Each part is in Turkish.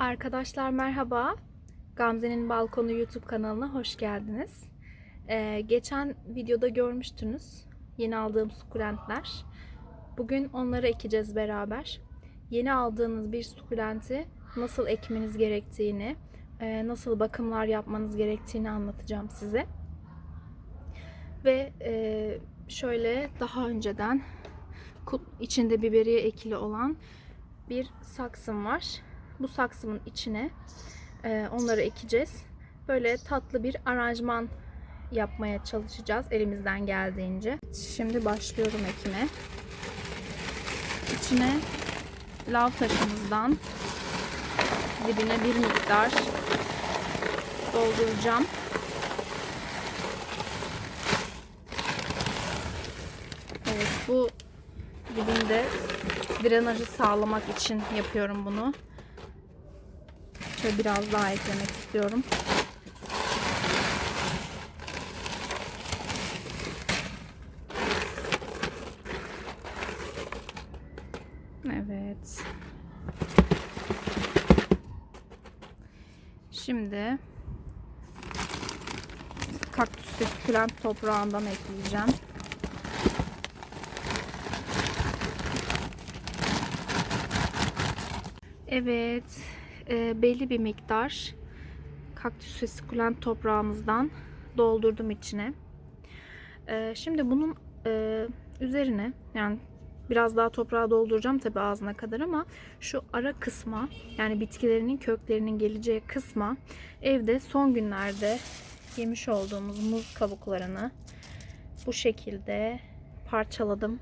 Arkadaşlar merhaba. Gamze'nin Balkonu YouTube kanalına hoş geldiniz. Ee, geçen videoda görmüştünüz yeni aldığım sukulentler. Bugün onları ekeceğiz beraber. Yeni aldığınız bir sukulenti nasıl ekmeniz gerektiğini, e, nasıl bakımlar yapmanız gerektiğini anlatacağım size. Ve e, şöyle daha önceden içinde biberiye ekili olan bir saksım var. Bu saksımın içine e, onları ekeceğiz. Böyle tatlı bir aranjman yapmaya çalışacağız elimizden geldiğince. Şimdi başlıyorum ekime. İçine lav taşımızdan dibine bir miktar dolduracağım. Evet bu dibinde drenajı sağlamak için yapıyorum bunu. Şöyle biraz daha eklemek istiyorum. Evet. Şimdi kaktüs ve sukulent toprağından ekleyeceğim. Evet, e, belli bir miktar kaktüs ve sukulent toprağımızdan doldurdum içine. E, şimdi bunun e, üzerine yani biraz daha toprağa dolduracağım tabi ağzına kadar ama şu ara kısma yani bitkilerinin köklerinin geleceği kısma evde son günlerde yemiş olduğumuz muz kabuklarını bu şekilde parçaladım.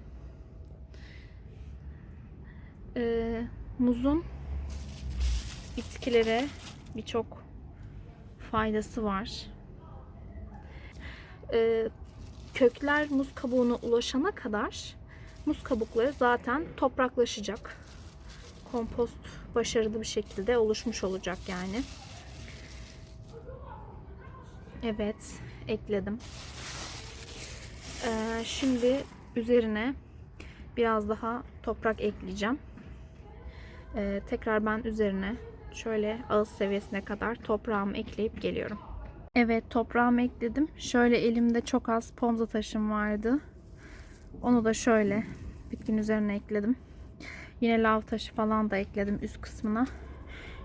E, muzun bitkilere birçok faydası var. Ee, kökler muz kabuğuna ulaşana kadar muz kabukları zaten topraklaşacak. Kompost başarılı bir şekilde oluşmuş olacak yani. Evet, ekledim. Ee, şimdi üzerine biraz daha toprak ekleyeceğim. Ee, tekrar ben üzerine şöyle ağız seviyesine kadar toprağımı ekleyip geliyorum. Evet toprağımı ekledim. Şöyle elimde çok az ponza taşım vardı. Onu da şöyle bitkinin üzerine ekledim. Yine lav taşı falan da ekledim üst kısmına.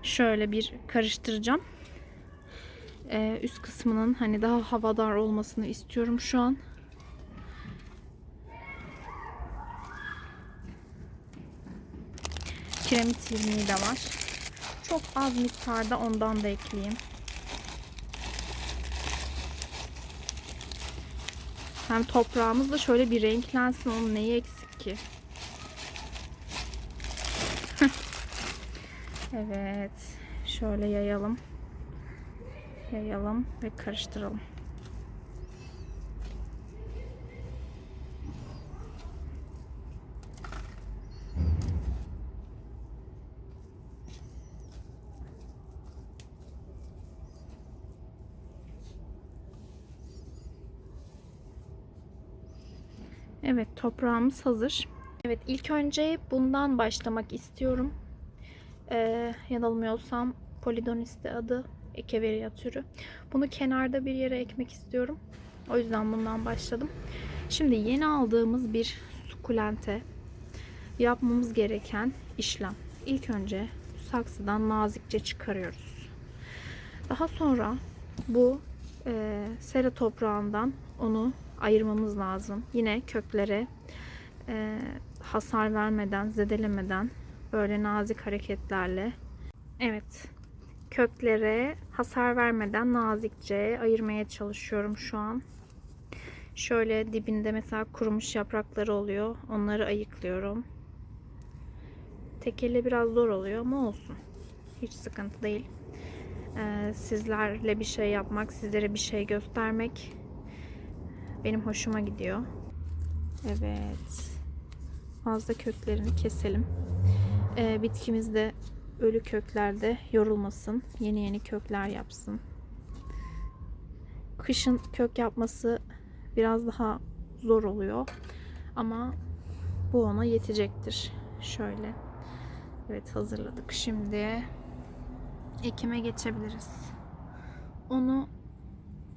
Şöyle bir karıştıracağım. Ee, üst kısmının hani daha havadar olmasını istiyorum şu an. Kiremit irmiği de var. Çok az miktarda ondan da ekleyeyim. Hem toprağımız da şöyle bir renklensin. Onun neyi eksik ki? evet. Şöyle yayalım. Yayalım ve karıştıralım. Evet toprağımız hazır. Evet ilk önce bundan başlamak istiyorum. Ee, yanılmıyorsam Polidoniste adı Echeveria türü. Bunu kenarda bir yere ekmek istiyorum. O yüzden bundan başladım. Şimdi yeni aldığımız bir sukulente yapmamız gereken işlem. İlk önce saksıdan nazikçe çıkarıyoruz. Daha sonra bu e, sera toprağından onu ayırmamız lazım. Yine köklere e, hasar vermeden, zedelemeden böyle nazik hareketlerle evet köklere hasar vermeden nazikçe ayırmaya çalışıyorum şu an. Şöyle dibinde mesela kurumuş yaprakları oluyor. Onları ayıklıyorum. Tek elle biraz zor oluyor ama olsun. Hiç sıkıntı değil. Ee, sizlerle bir şey yapmak, sizlere bir şey göstermek benim hoşuma gidiyor. Evet. Fazla köklerini keselim. Ee, bitkimiz de ölü köklerde yorulmasın. Yeni yeni kökler yapsın. Kışın kök yapması biraz daha zor oluyor. Ama bu ona yetecektir. Şöyle. Evet hazırladık. Şimdi ekime geçebiliriz. Onu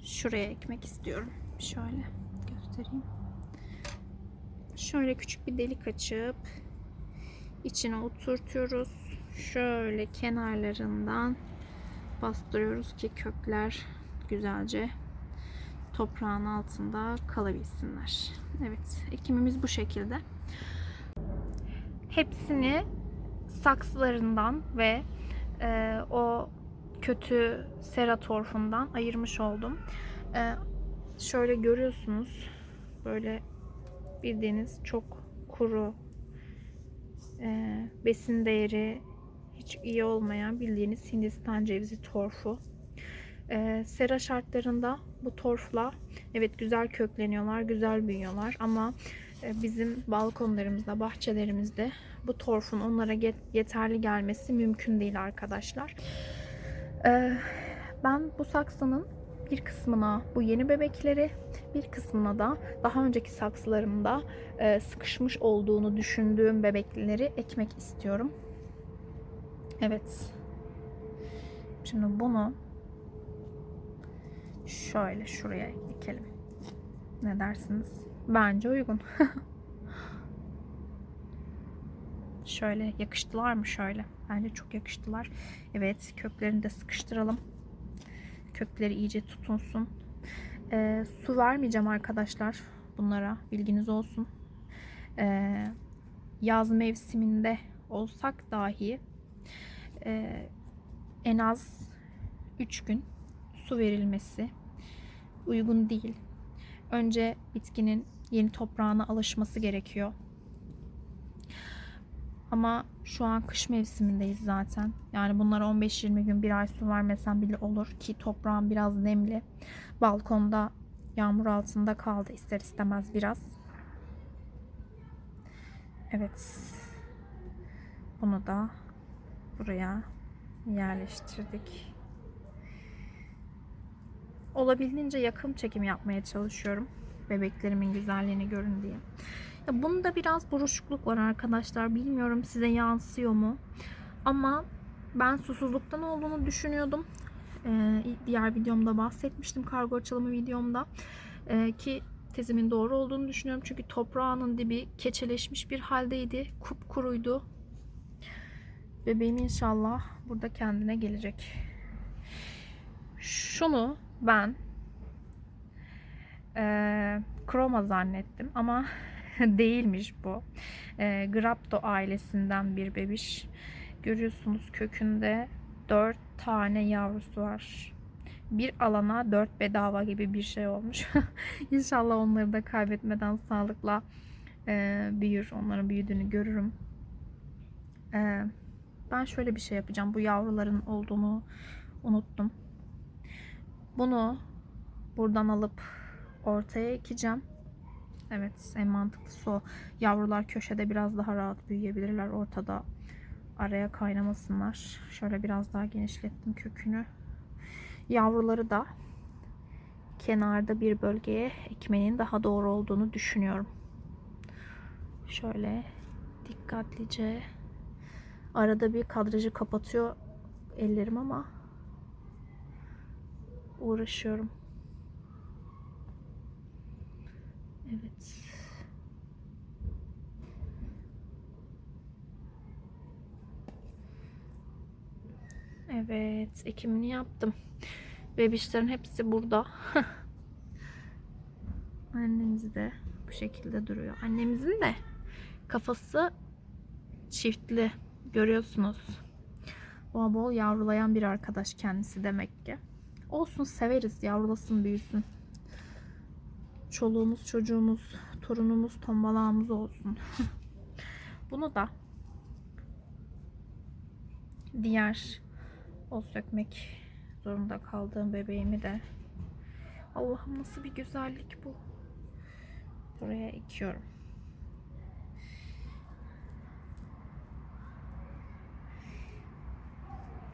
şuraya ekmek istiyorum. Şöyle göstereyim. Şöyle küçük bir delik açıp içine oturtuyoruz. Şöyle kenarlarından bastırıyoruz ki kökler güzelce toprağın altında kalabilsinler. Evet, ekimimiz bu şekilde. Hepsini saksılarından ve e, o kötü sera torfundan ayırmış oldum. E, şöyle görüyorsunuz böyle bildiğiniz çok kuru e, besin değeri hiç iyi olmayan bildiğiniz Hindistan cevizi torfu. E, sera şartlarında bu torfla evet güzel kökleniyorlar, güzel büyüyorlar ama e, bizim balkonlarımızda, bahçelerimizde bu torfun onlara get- yeterli gelmesi mümkün değil arkadaşlar. E, ben bu saksının bir kısmına bu yeni bebekleri, bir kısmına da daha önceki saksılarımda e, sıkışmış olduğunu düşündüğüm bebekleri ekmek istiyorum. Evet. Şimdi bunu şöyle şuraya dikelim. Ne dersiniz? Bence uygun. şöyle yakıştılar mı şöyle? Bence çok yakıştılar. Evet köklerini de sıkıştıralım. Kökleri iyice tutunsun. Ee, su vermeyeceğim arkadaşlar bunlara. Bilginiz olsun. Ee, yaz mevsiminde olsak dahi e, en az 3 gün su verilmesi uygun değil. Önce bitkinin yeni toprağına alışması gerekiyor. Ama şu an kış mevsimindeyiz zaten. Yani bunlara 15-20 gün bir ay su vermesem bile olur ki toprağın biraz nemli. Balkonda yağmur altında kaldı ister istemez biraz. Evet. Bunu da buraya yerleştirdik. Olabildiğince yakın çekim yapmaya çalışıyorum. Bebeklerimin güzelliğini görün diye. Bunda biraz buruşukluk var arkadaşlar. Bilmiyorum size yansıyor mu? Ama ben susuzluktan olduğunu düşünüyordum. Ee, diğer videomda bahsetmiştim kargo açılımı videomda. Ee, ki tezimin doğru olduğunu düşünüyorum. Çünkü toprağının dibi keçeleşmiş bir haldeydi. Kupkuruydu. Bebeğim inşallah burada kendine gelecek. Şunu ben e, kroma zannettim ama değilmiş bu. E, Grapto ailesinden bir bebiş. Görüyorsunuz kökünde 4 tane yavrusu var. Bir alana 4 bedava gibi bir şey olmuş. İnşallah onları da kaybetmeden sağlıkla e, büyür. Onların büyüdüğünü görürüm. E, ben şöyle bir şey yapacağım. Bu yavruların olduğunu unuttum. Bunu buradan alıp ortaya ekeceğim. Evet en mantıklısı o. Yavrular köşede biraz daha rahat büyüyebilirler. Ortada araya kaynamasınlar. Şöyle biraz daha genişlettim kökünü. Yavruları da kenarda bir bölgeye ekmenin daha doğru olduğunu düşünüyorum. Şöyle dikkatlice arada bir kadrajı kapatıyor ellerim ama uğraşıyorum. Evet. Evet, ekimini yaptım. Bebişlerin hepsi burada. Annemiz de bu şekilde duruyor. Annemizin de kafası çiftli. Görüyorsunuz. Bol bol yavrulayan bir arkadaş kendisi demek ki. Olsun severiz. Yavrulasın büyüsün. Çoluğumuz, çocuğumuz, torunumuz, tombalağımız olsun. Bunu da diğer o sökmek zorunda kaldığım bebeğimi de Allah'ım nasıl bir güzellik bu. Buraya ekiyorum.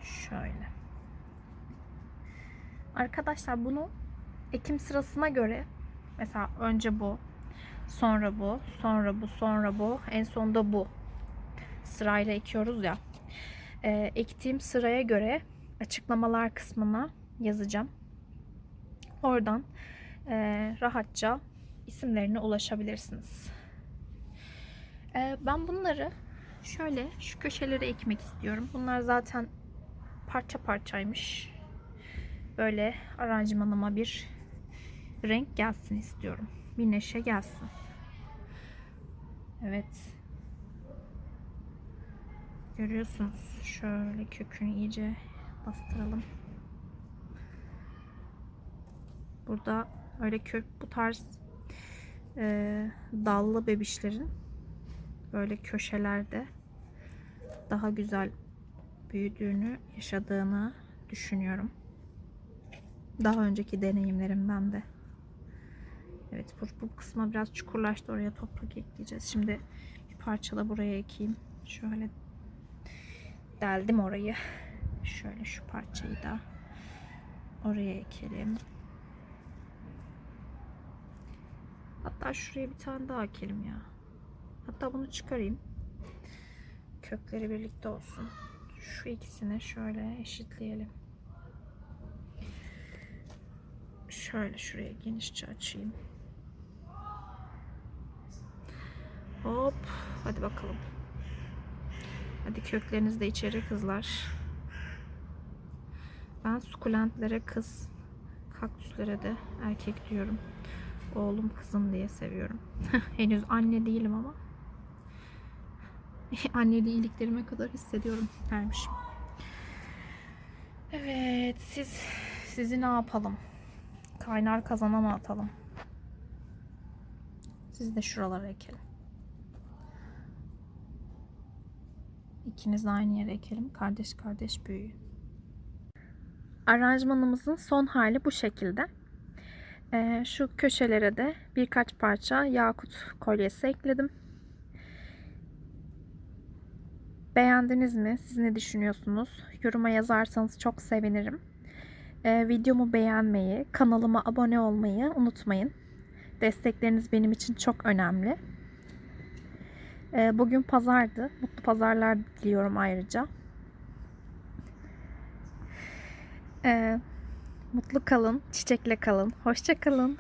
Şöyle. Arkadaşlar bunu ekim sırasına göre mesela önce bu, sonra bu, sonra bu, sonra bu, en sonda bu sırayla ekiyoruz ya. Ee, ektiğim sıraya göre açıklamalar kısmına yazacağım. Oradan e, rahatça isimlerine ulaşabilirsiniz. E, ben bunları şöyle şu köşelere ekmek istiyorum. Bunlar zaten parça parçaymış. Böyle aranjmanıma bir renk gelsin istiyorum. Bir neşe gelsin. Evet. Görüyorsunuz. Şöyle kökünü iyice bastıralım. Burada öyle kök bu tarz e, dallı bebişlerin böyle köşelerde daha güzel büyüdüğünü yaşadığını düşünüyorum. Daha önceki deneyimlerimden de. Evet bu, bu kısma biraz çukurlaştı. Oraya toprak ekleyeceğiz. Şimdi bir parça da buraya ekeyim. Şöyle deldim orayı. Şöyle şu parçayı da oraya ekelim. Hatta şuraya bir tane daha ekelim ya. Hatta bunu çıkarayım. Kökleri birlikte olsun. Şu ikisini şöyle eşitleyelim. Şöyle şuraya genişçe açayım. Hop. Hadi bakalım. Hadi kökleriniz de içeri kızlar. Ben sukulentlere kız, kaktüslere de erkek diyorum. Oğlum kızım diye seviyorum. Henüz anne değilim ama. Anneli iyiliklerime kadar hissediyorum dermişim. Evet siz sizi ne yapalım? Kaynar kazana mı atalım? Siz de şuralara ekelim. İkiniz aynı yere ekelim. Kardeş kardeş büyüyün. Aranjmanımızın son hali bu şekilde. Ee, şu köşelere de birkaç parça yakut kolyesi ekledim. Beğendiniz mi? Siz ne düşünüyorsunuz? Yoruma yazarsanız çok sevinirim. Ee, videomu beğenmeyi, kanalıma abone olmayı unutmayın. Destekleriniz benim için çok önemli. Ee, bugün pazardı. Mutlu pazarlar diliyorum ayrıca. Ee, mutlu kalın, çiçekle kalın. Hoşça kalın.